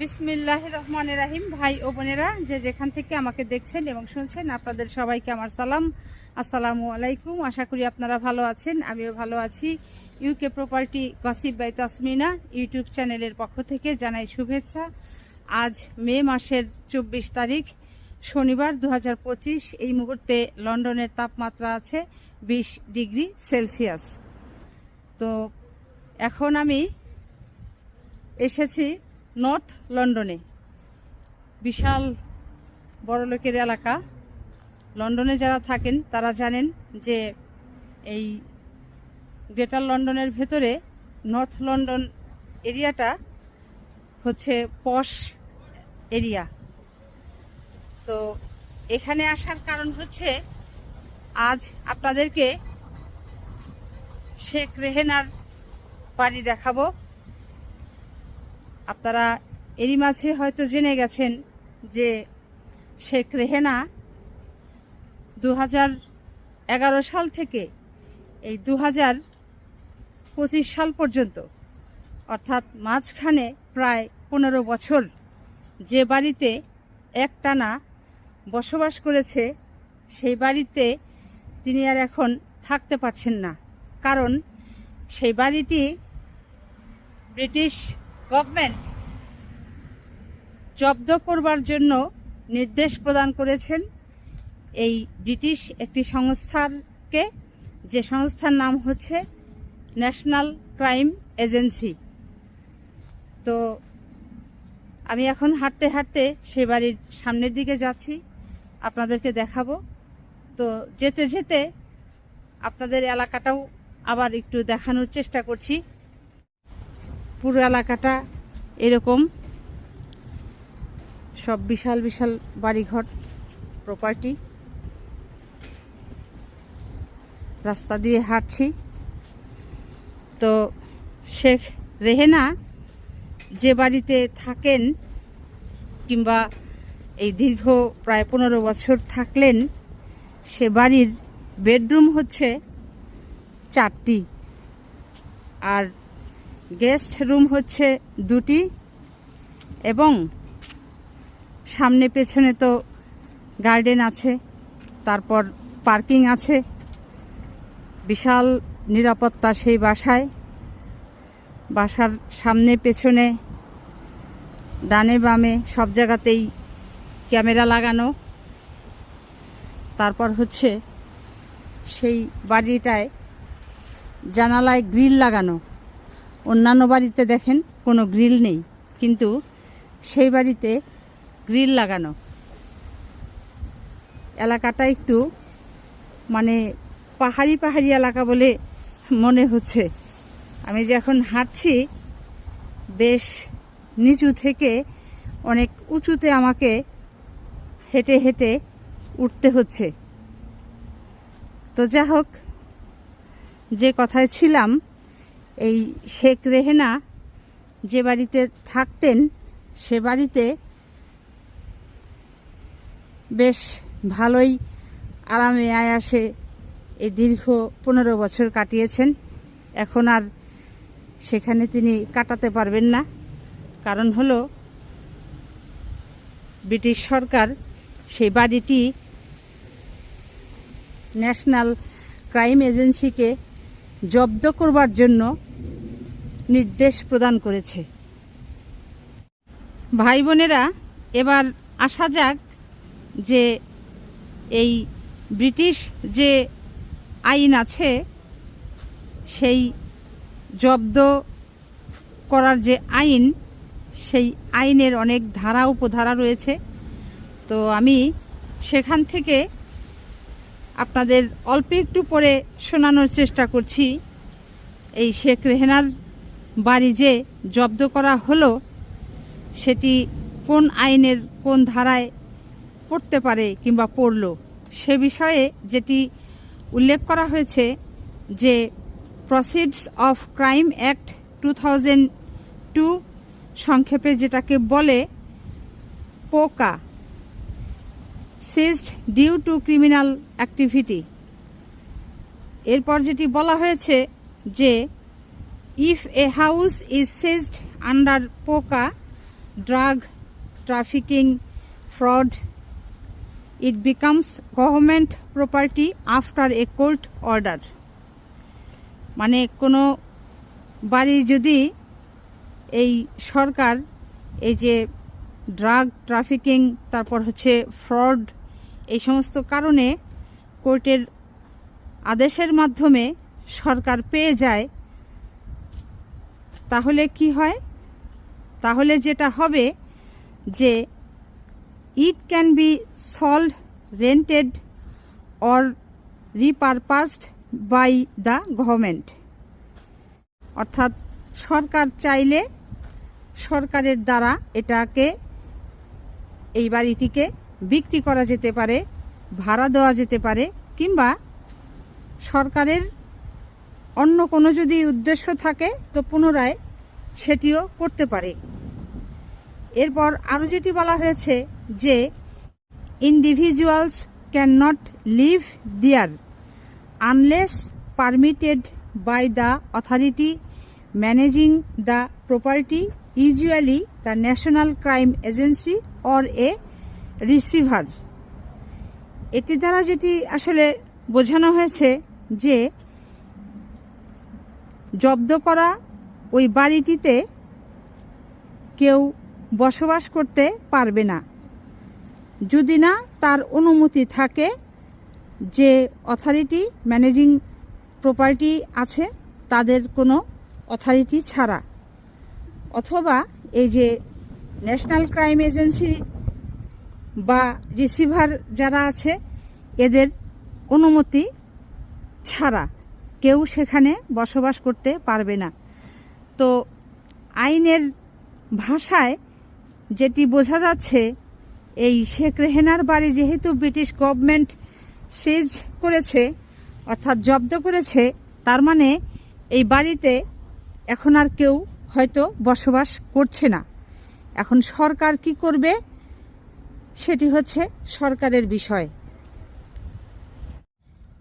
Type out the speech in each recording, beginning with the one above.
বিসমিল্লাহ রহমান রাহিম। ভাই ও বোনেরা, যে যেখান থেকে আমাকে দেখছেন এবং শুনছেন, আপনাদের সবাইকে আমার সালাম। আসসালামু আলাইকুম। আশা করি আপনারা ভালো আছেন, আমিও ভালো আছি। UK property gossip by Tasmina YouTube চ্যানেলের পক্ষ থেকে জানাই শুভেচ্ছা। আজ মে মাসের চব্বিশ তারিখ, শনিবার দু হাজার পঁচিশ। এই মুহূর্তে লন্ডনের তাপমাত্রা আছে বিশ ডিগ্রি সেলসিয়াস। তো এখন আমি এসেছি নর্থ লন্ডনে। বিশাল বড়লোকের এলাকা। লন্ডনে যারা থাকেন, তারা জানেন যে এই গ্রেটার লন্ডনের ভেতরে নর্থ লন্ডন এরিয়াটা হচ্ছে পশ এরিয়া। তো এখানে আসার কারণ হচ্ছে, আজ আপনাদেরকে শেখ রেহেনার বাড়ি দেখাবো। আপনারা এরই মাঝে হয়তো জেনে গেছেন যে শেখ রেহেনা দু সাল থেকে এই দু হাজার পঁচিশ সাল পর্যন্ত, অর্থাৎ মাঝখানে প্রায় পনেরো বছর, যে বাড়িতে একটানা বসবাস করেছে, সেই বাড়িতে তিনি আর এখন থাকতে পারছেন না। কারণ সেই বাড়িটি ব্রিটিশ গভর্নমেন্ট জব্দ করবার জন্য নির্দেশ প্রদান করেছেন এই ব্রিটিশ একটি সংস্থাকে যে সংস্থার নাম হচ্ছে ন্যাশনাল ক্রাইম এজেন্সি তো আমি এখন হাঁটতে হাঁটতে সে বাড়ির সামনের দিকে যাচ্ছি, আপনাদেরকে দেখাবো। তো যেতে যেতে আপনাদের এলাকাটাও আবার একটু দেখানোর চেষ্টা করছি। পুরো এলাকাটা এরকম। সব বিশাল বিশাল বাড়িঘর প্রপার্টি রাস্তা দিয়ে হাঁটছি। তো শেখ রেহেনা যে বাড়িতে থাকেন কিংবা এই দীর্ঘ প্রায় পনেরো বছর থাকলেন, সে বাড়ির বেডরুম হচ্ছে চারটি। আর গেস্ট রুম হচ্ছে দুটি এবং সামনে পেছনে তো গার্ডেন আছে, তারপর পার্কিং আছে। বিশাল নিরাপত্তা সেই বাসায়। বাসার সামনে, পেছনে, ডানে বামে সব জায়গাতেই ক্যামেরা লাগানো। তারপর হচ্ছে সেই বাড়িটায় জানালায় গ্রিল লাগানো। অন্যান্য বাড়িতে দেখেন কোনো গ্রিল নেই, কিন্তু সেই বাড়িতে গ্রিল লাগানো। এলাকাটা একটু মানে পাহাড়ি পাহাড়ি এলাকা বলে মনে হচ্ছে। আমি যখন হাঁটছি, বেশ নিচু থেকে অনেক উঁচুতে আমাকে হেঁটে হেঁটে উঠতে হচ্ছে। তো যা হোক যে কথায় ছিলাম এই শেখ রেহেনা যে বাড়িতে থাকতেন, সে বাড়িতে বেশ ভালোই আরামে আয়াসে এই দীর্ঘ পনেরো বছর কাটিয়েছেন। এখন আর সেখানে তিনি কাটাতে পারবেন না। কারণ হলো, ব্রিটিশ সরকার সেই বাড়িটি ন্যাশনাল ক্রাইম এজেন্সিকে জব্দ করবার জন্য নির্দেশ প্রদান করেছে। ভাই বোনেরা, এবার আসা যাক যে এই ব্রিটিশ যে আইন আছে, সেই জব্দ করার যে আইন, সেই আইনের অনেক ধারা, উপধারা রয়েছে। তো আমি সেখান থেকে আপনাদের অল্প একটু পরে শোনানোর চেষ্টা করছি। এই শেখ রেহেনার বাড়ি যে জব্দ করা হলো, সেটি কোন আইনের, কোন ধারায় পড়তে পারে কিংবা পড়ল? সে বিষয়ে যেটি উল্লেখ করা হয়েছে যে proceeds of crime act two thousand two সংক্ষেপে যেটাকে বলে POCA. Seized due to criminal activity এরপর যেটি বলা হয়েছে যে if a house is seized under POCA drug trafficking fraud It becomes government property after a court order মানে কোনো বাড়ি যদি এই সরকার এই যে ড্রাগ ট্রাফিকিং তারপর হচ্ছে ফ্রড এই সমস্ত কারণে কোর্টের আদেশের মাধ্যমে সরকার পেয়ে যায়। তাহলে কি হয়? তাহলে যেটা হবে যে it can be sold rented or repurposed by the government অর্থাৎ সরকার চাইলে সরকারের দ্বারা এটাকে এই বাড়িটিকে বিক্রি করা যেতে পারে, ভাড়া দেওয়া যেতে পারে, কিংবা সরকারের অন্য কোনো যদি উদ্দেশ্য থাকে, তো পুনরায় সেটিও করতে পারে। এরপর আরও যেটি বলা হয়েছে যে individuals can not live there unless permitted by the authority managing the property usually the National Crime Agency or a receiver এটি দ্বারা যেটি আসলে বোঝানো হয়েছে যে জব্দ করা ওই বাড়িটিতে কেউ বসবাস করতে পারবে না। যদি না, তার অনুমতি থাকে যে অথরিটি, ম্যানেজিং প্রপার্টি আছে, তাদের কোনো অথরিটি ছাড়া। অথবা এই যে ন্যাশনাল ক্রাইম এজেন্সি বা রিসিভার যারা আছে, এদের অনুমতি ছাড়া কেউ সেখানে বসবাস করতে পারবে না। তো আইনের ভাষায় যেটি বোঝা যাচ্ছে, এই শেখ রেহেনার বাড়ি যেহেতু ব্রিটিশ গভর্নমেন্ট সিজ করেছে, অর্থাৎ জব্দ করেছে, তার মানে এই বাড়িতে এখন আর কেউ হয়তো বসবাস করছে না। এখন সরকার কি করবে? সেটি হচ্ছে সরকারের বিষয়।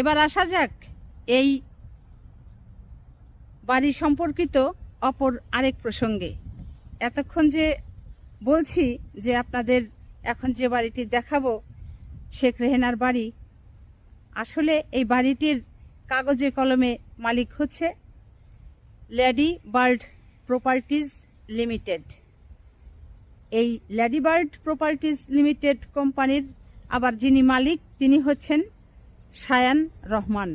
এবার আসা যাক এই বাড়ি সম্পর্কিত অপর আরেক প্রসঙ্গে। এতক্ষণ যে বলছি যে আপনাদের এখন যে বাড়িটি দেখাবো, শেখ রেহেনার বাড়ি, আসলে এই বাড়িটির কাগজে কলমে মালিক হচ্ছে লেডি বার্ড প্রপার্টিজ লিমিটেড। এই ল্যাডিবার্ড বার্ড প্রপার্টিজ লিমিটেড কোম্পানির আবার যিনি মালিক, তিনি হচ্ছেন সায়ান রহমান।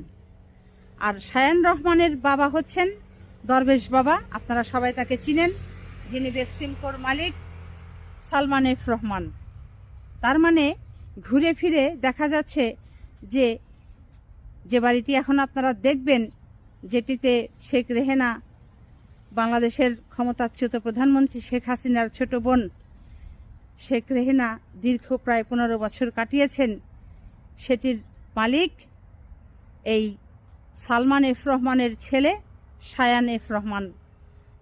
আর সায়ান রহমানের বাবা হচ্ছেন দরবেশ বাবা। আপনারা সবাই তাকে চিনেন, যিনি বেক্সিমকোর মালিক, সালমান এফ রহমান। তার মানে ঘুরে ফিরে দেখা যাচ্ছে যে যে বাড়িটি এখন আপনারা দেখবেন, যেটিতে শেখ রেহেনা, বাংলাদেশের ক্ষমতাচ্যুত প্রধানমন্ত্রী শেখ হাসিনার ছোট বোন শেখ রেহেনা দীর্ঘ প্রায় পনেরো বছর কাটিয়েছেন। সেটির মালিক এই সালমান এফ রহমানের ছেলে সায়ান এফ রহমান।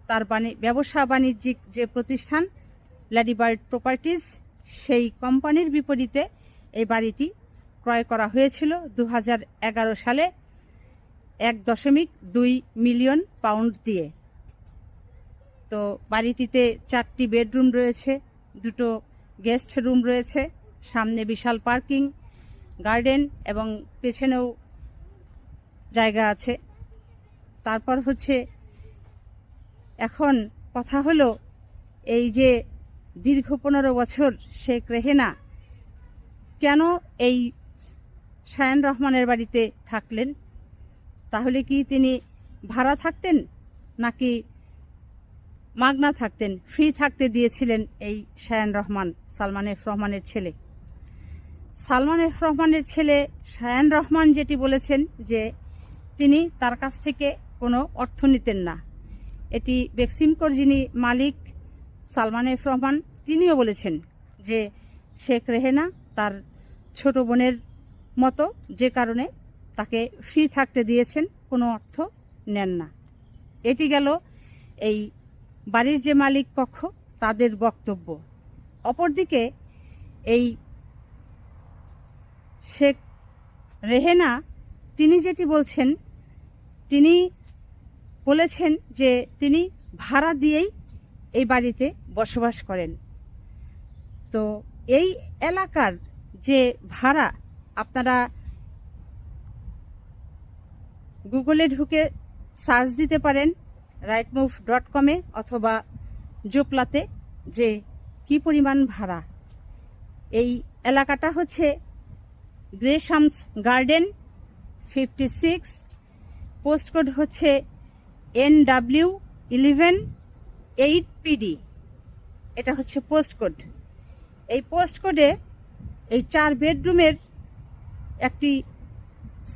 তার বাণী, ব্যবসা বাণিজ্যিক যে প্রতিষ্ঠান, ল্যাডিবার্ড প্রপার্টিজ সেই কোম্পানির বিপরীতে এই বাড়িটি ক্রয় করা হয়েছিল দু হাজার এগারো সালে এক দশমিক দুই মিলিয়ন পাউন্ড দিয়ে। তো বাড়িটিতে চারটি বেডরুম রয়েছে, দুটো গেস্ট রুম রয়েছে, সামনে বিশাল পার্কিং, গার্ডেন এবং পেছনেও জায়গা আছে। তারপর হচ্ছে, এখন কথা হলো এই যে দীর্ঘ পনেরো বছর শেখ রেহেনা, কেন এই শায়ান রহমানের বাড়িতে থাকলেন? তাহলে কি তিনি ভাড়া থাকতেন নাকি মাগনা থাকতেন, ফ্রি থাকতে দিয়েছিলেন এই শায়ান রহমান, সালমান এফ রহমানের ছেলে। সালমান এফ রহমানের ছেলে শায়ান রহমান যেটি বলেছেন যে তিনি তার কাছ থেকে কোনো অর্থ নিতেন না। এটি বেক্সিমকোর যিনি মালিক সালমান এফ রহমান, তিনিও বলেছেন যে শেখ রেহেনা তার ছোট বোনের মতো যে কারণে তাকে ফ্রি থাকতে দিয়েছেন, কোনো অর্থ নেন না। এটি গেল এই বাড়ির যে মালিক পক্ষ, তাদের বক্তব্য। অপরদিকে এই শেখ রেহেনা, তিনি যেটি বলছেন, তিনি বলেছেন যে তিনি ভাড়া দিয়েই এই বাড়িতে বসবাস করেন। তো এই এলাকার যে ভাড়া, আপনারা গুগলে ঢুকে সার্চ দিতে পারেন রাইট মুভ ডট কমে অথবা জোপলাতে যে কি পরিমাণ ভাড়া। এই এলাকাটা হচ্ছে Gresham's Garden fifty six post code হচ্ছে N W eleven eight PD এটা হচ্ছে পোস্ট কোড এই পোস্ট কোডে এই চার বেডরুমের একটি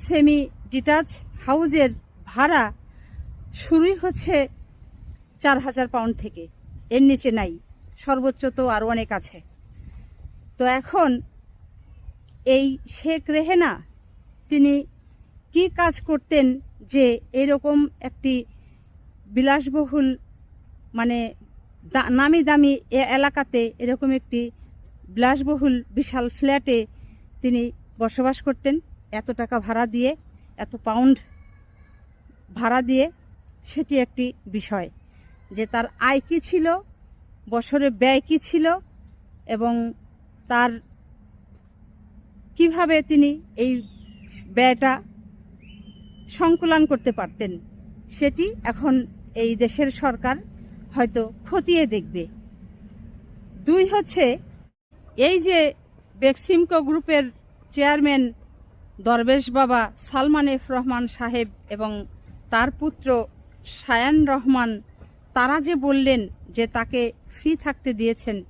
সেমি ডিটাচ হাউজের ভাড়া শুরুই হচ্ছে চার হাজার পাউন্ড থেকে। এর নিচে নাই, সর্বোচ্চ তো আরও অনেক আছে। তো এখন এই শেখ রেহেনা, তিনি কি কাজ করতেন যে এরকম একটি বিলাসবহুল মানে নামি দামি এলাকাতে এরকম একটি বিলাসবহুল, বিশাল ফ্ল্যাটে তিনি বসবাস করতেন। এত টাকা ভাড়া দিয়ে, এত পাউন্ড ভাড়া দিয়ে সেটি একটি বিষয় যে তার আয় কী ছিল, বছরে ব্যয় কী ছিল এবং তার কীভাবে তিনি এই ব্যয়টা সংকুলান করতে পারতেন, সেটি এখন এই দেশের সরকার হয়তো খতিয়ে দেখবে। দুই হচ্ছে, এই যে বেক্সিমকো গ্রুপের চেয়ারম্যান দরবেশ বাবা সালমান এফ রহমান সাহেব এবং তার পুত্র সায়ান রহমান, তারা যে বললেন যে তাকে ফ্রি থাকতে দিয়েছেন,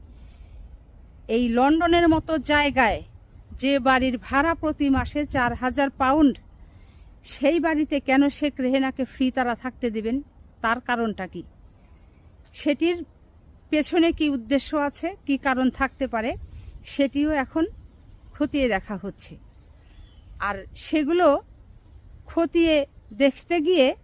এই লন্ডনের মতো জায়গায় যে বাড়ির ভাড়া প্রতি মাসে চার হাজার পাউন্ড, সেই বাড়িতে কেন শেখ রেহেনাকে ফ্রি তারা থাকতে দেবেন? তার কারণটা কি? সেটির পেছনে কি উদ্দেশ্য আছে? কি কারণ থাকতে পারে? সেটিও এখন খতিয়ে দেখা হচ্ছে। আর সেগুলো খতিয়ে দেখতে গিয়ে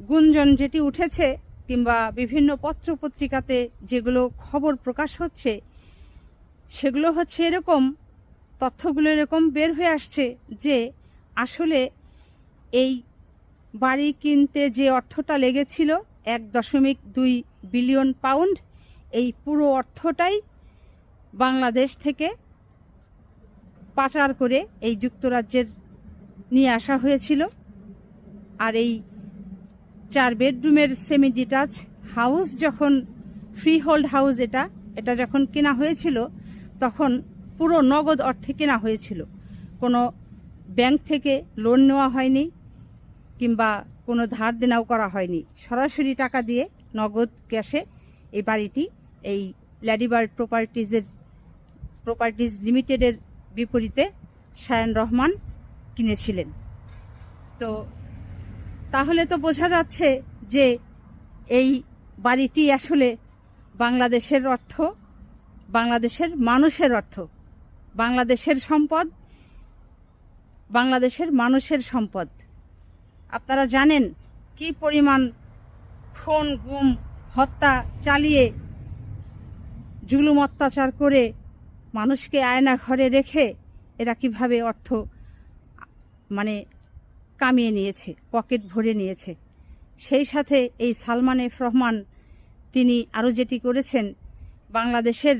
গুঞ্জন যেটি উঠেছে কিংবা বিভিন্ন পত্র পত্রিকাতে যেগুলো খবর প্রকাশ হচ্ছে, সেগুলো হচ্ছে এরকম, তথ্যগুলো এরকম বের হয়ে আসছে যে আসলে এই বাড়ি কিনতে যে অর্থটা লেগেছিল, এক দশমিক দুই বিলিয়ন পাউন্ড, এই পুরো অর্থটাই বাংলাদেশ থেকে পাচার করে এই যুক্তরাজ্যের নিয়ে আসা হয়েছিল। আর এই চার বেডরুমের সেমি ডিটাচ হাউস যখন ফ্রি হোল্ড হাউস এটা এটা যখন কেনা হয়েছিল, তখন পুরো নগদ অর্থে কেনা হয়েছিল। কোনো ব্যাংক থেকে লোন নেওয়া হয়নি, কিংবা কোনো ধার দেনাও করা হয়নি। সরাসরি টাকা দিয়ে নগদ ক্যাশে এই বাড়িটি, এই ল্যাডিবার্ড প্রপার্টিজের প্রপার্টিজ লিমিটেডের বিপরীতে শায়ান রহমান কিনেছিলেন। তো তাহলে তো বোঝা যাচ্ছে যে এই বাড়িটি আসলে বাংলাদেশের অর্থ, বাংলাদেশের মানুষের অর্থ, বাংলাদেশের সম্পদ, বাংলাদেশের মানুষের সম্পদ। আপনারা জানেন কি পরিমাণ খুন, গুম, হত্যা চালিয়ে জুলুম অত্যাচার করে মানুষকে আয়না ঘরে রেখে এরা কীভাবে অর্থ মানে কামিয়ে নিয়েছে, পকেট ভরে নিয়েছে। সেই সাথে এই সালমান এফ রহমান, তিনি আরও যেটি করেছেন, বাংলাদেশের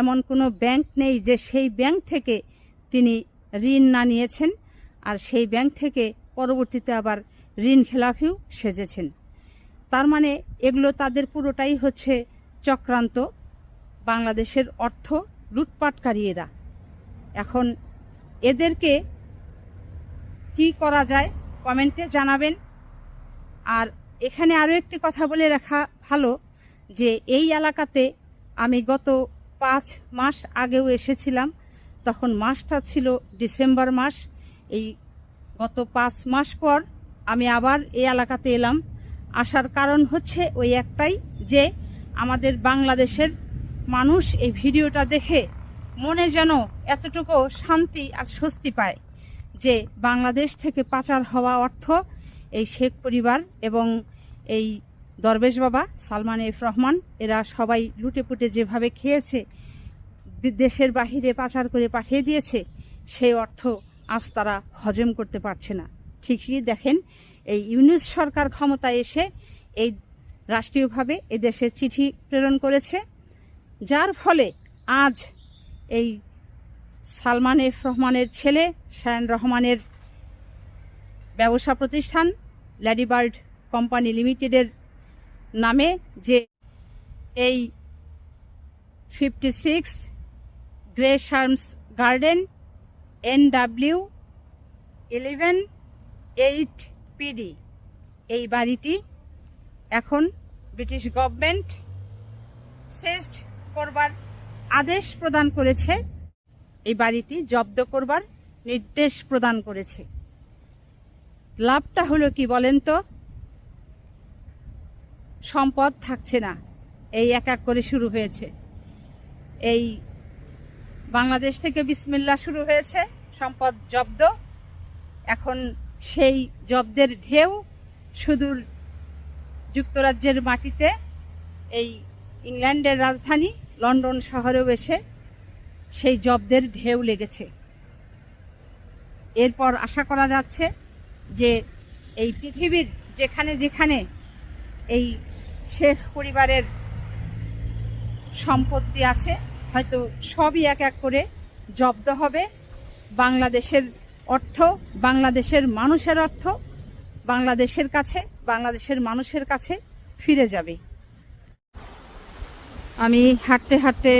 এমন কোনো ব্যাংক নেই যে সেই ব্যাংক থেকে তিনি ঋণ না নিয়েছেন আর সেই ব্যাংক থেকে পরবর্তীতে আবার ঋণ খেলাফিও সেজেছেন। তার মানে এগুলো তাদের পুরোটাই হচ্ছে চক্রান্ত, বাংলাদেশের অর্থ লুটপাটকারী এরা এখন এদেরকে কি করা যায়? কমেন্টে জানাবেন। আর এখানে আরও একটি কথা বলে রাখা ভালো যে, এই এলাকাতে আমি গত পাঁচ মাস আগেও এসেছিলাম। তখন মাসটা ছিল ডিসেম্বর মাস। এই গত পাঁচ মাস পর আমি আবার এই এলাকাতে এলাম। আসার কারণ হচ্ছে ওই একটাই যে, আমাদের বাংলাদেশের মানুষ এই ভিডিওটা দেখে মনে যেন এতটুকু শান্তি আর স্বস্তি পায়। যে বাংলাদেশ থেকে পাচার হওয়া অর্থ এই শেখ পরিবার এবং এই দরবেশ বাবা সালমান এফ রহমান, এরা সবাই লুটে পুটে যেভাবে খেয়েছে, দেশের বাহিরে পাচার করে পাঠিয়ে দিয়েছে, সেই অর্থ আজ তারা হজম করতে পারছে না। ঠিকই দেখেন, এই ইউনিস সরকার ক্ষমতায় এসে এই রাষ্ট্রীয়ভাবে এদেশে চিঠি প্রেরণ করেছে, যার ফলে আজ এই সালমান এফ রহমানের ছেলে, শায়ান রহমানের ব্যবসা প্রতিষ্ঠান, ল্যাডিবার্ড কোম্পানি লিমিটেডের নামে যে এই fifty six Gresham's Garden N W eleven eight PD. এই বাড়িটি এখন ব্রিটিশ গভর্নমেন্ট সেস্ট করবার আদেশ প্রদান করেছে। এই বাড়িটি জব্দ করবার নির্দেশ প্রদান করেছে। লাভটা হলো কি বলেন তো? সম্পদ থাকছে না। এই এক এক করে শুরু হয়েছে। এই বাংলাদেশ থেকে বিসমিল্লা শুরু হয়েছে, সম্পদ জব্দ। এখন সেই জব্দের ঢেউ সুদূর যুক্তরাজ্যের মাটিতে, এই ইংল্যান্ডের রাজধানী লন্ডন শহরেও এসে সেই জব্দের ঢেউ লেগেছে। এরপর আশা করা যাচ্ছে যে এই পৃথিবীর যেখানে যেখানে এই শেখ পরিবারের সম্পত্তি আছে, হয়তো সবই এক এক করে জব্দ হবে। বাংলাদেশের অর্থ, বাংলাদেশের মানুষের অর্থ, বাংলাদেশের কাছে, বাংলাদেশের মানুষের কাছে ফিরে যাবে। আমি হাঁটতে হাঁটতে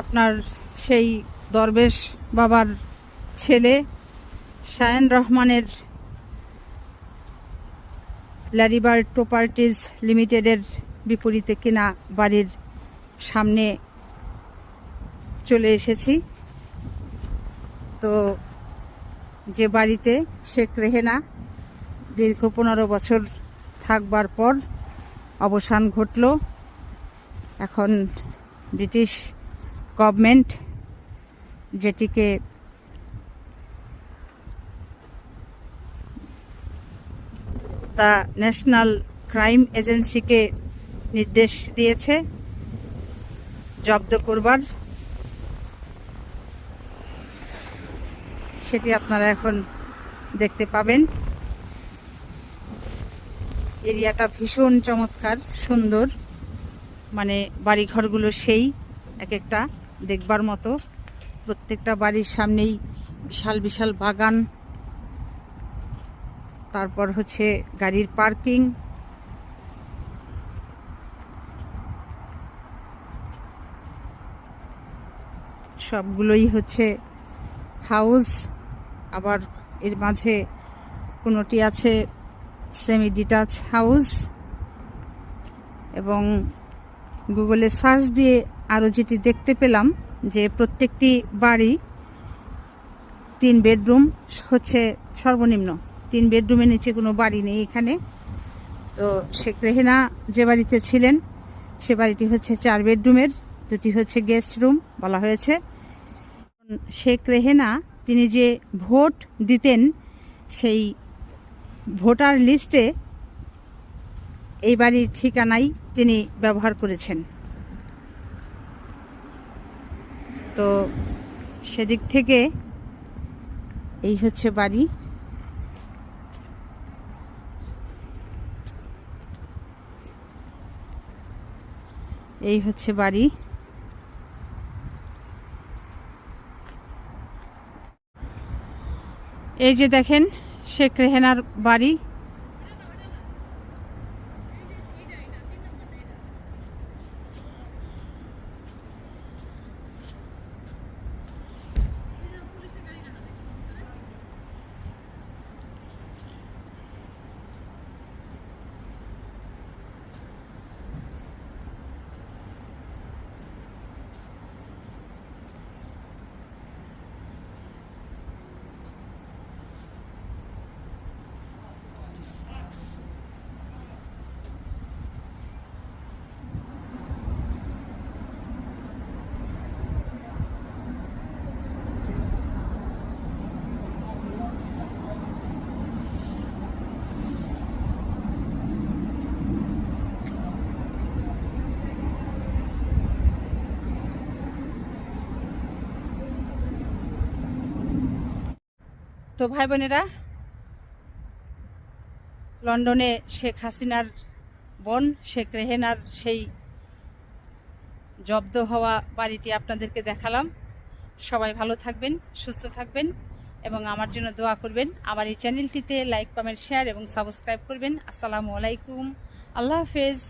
আপনার সেই দরবেশ বাবার ছেলে শায়ান রহমানের ল্যারিবার্ড প্রপার্টিজ লিমিটেডের বিপরীতে কেনা বাড়ির সামনে চলে এসেছি। তো যে বাড়িতে শেখ রেহেনা দীর্ঘ পনেরো বছর থাকবার পর অবসান ঘটল, এখন ব্রিটিশ গভর্নমেন্ট যেটিকে তা ন্যাশনাল ক্রাইম এজেন্সিকে নির্দেশ দিয়েছে জব্দ করবার। সেটি আপনারা এখন দেখতে পাবেন। এরিয়াটা ভীষণ চমৎকার, সুন্দর। মানে বাড়িঘরগুলো সেই এক একটা। দেখবার মতো। প্রত্যেকটা বাড়ির সামনেই বিশাল বিশাল বাগান। তারপর হচ্ছে গাড়ির পার্কিং। সবগুলোই হচ্ছে হাউস। আবার এর মাঝে কোনোটি আছে সেমি ডিটাচ হাউস এবং গুগলে সার্চ দিয়ে আরও যেটি দেখতে পেলাম যে প্রত্যেকটি বাড়ি তিন বেডরুম হচ্ছে সর্বনিম্ন। তিন বেডরুমের নিচে কোনো বাড়ি নেই এখানে। তো শেখ রেহেনা যে বাড়িতে ছিলেন, সে বাড়িটি হচ্ছে চার বেডরুমের, দুটি হচ্ছে গেস্ট রুম বলা হয়েছে। শেখ রেহেনা তিনি যে ভোট দিতেন, সেই ভোটার লিস্টে এই বাড়ির ঠিকানাই তিনি ব্যবহার করেছেন। তো সেদিক থেকে এই হচ্ছে বাড়ি। এই হচ্ছে বাড়ি। এই যে দেখেন শেখ রেহেনার বাড়ি। তো ভাই বোনেরা লন্ডনে শেখ হাসিনার বোন, শেখ রেহেনার সেই জব্দ হওয়া বাড়িটি আপনাদেরকে দেখালাম। সবাই ভালো থাকবেন, সুস্থ থাকবেন এবং আমার জন্য দোয়া করবেন। আমার এই চ্যানেলটিতে লাইক, কমেন্ট, শেয়ার এবং সাবস্ক্রাইব করবেন। আসসালামু আলাইকুম। আল্লাহ হাফেজ।